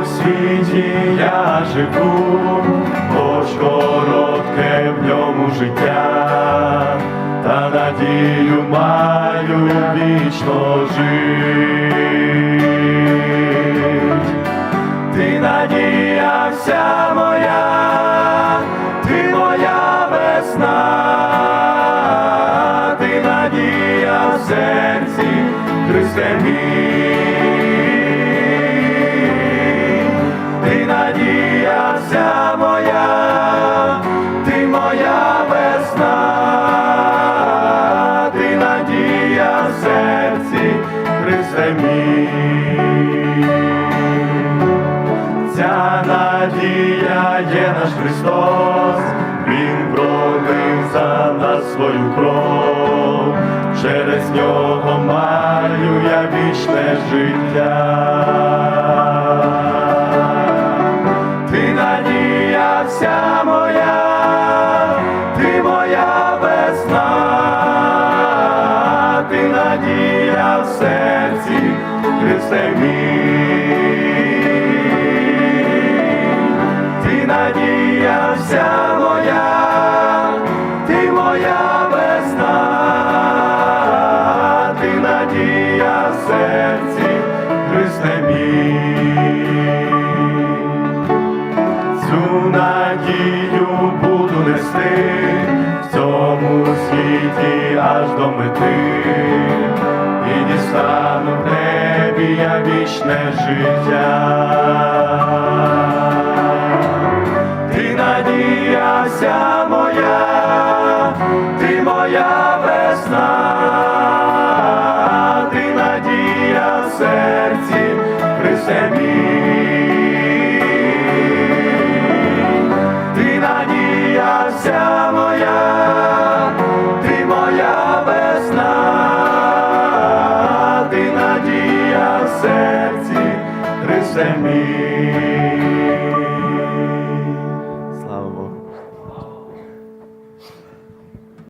у світі я живу, хоч коротке в ньому життя, та надію маю вічно жить. Ти надія вся моя, ти моя весна, ти надія в серці Христе мій. Вся моя, ти моя весна, ти надія в серці, Христе мій. Ця надія є наш Христос, Він пролив за нас свою кров, через нього маю я вічне життя. Надія в серці, Христе мій. Ти надія вся моя, ти моя весна, ти надія в серці, Христе мій. Цю надію буду нести аж до мети, і дістану в небі я вічне життя. Ти надія вся моя, ти моя весна, ти надія в серці, Христе мій. Моя весна, ти надія в серці, Христе мій.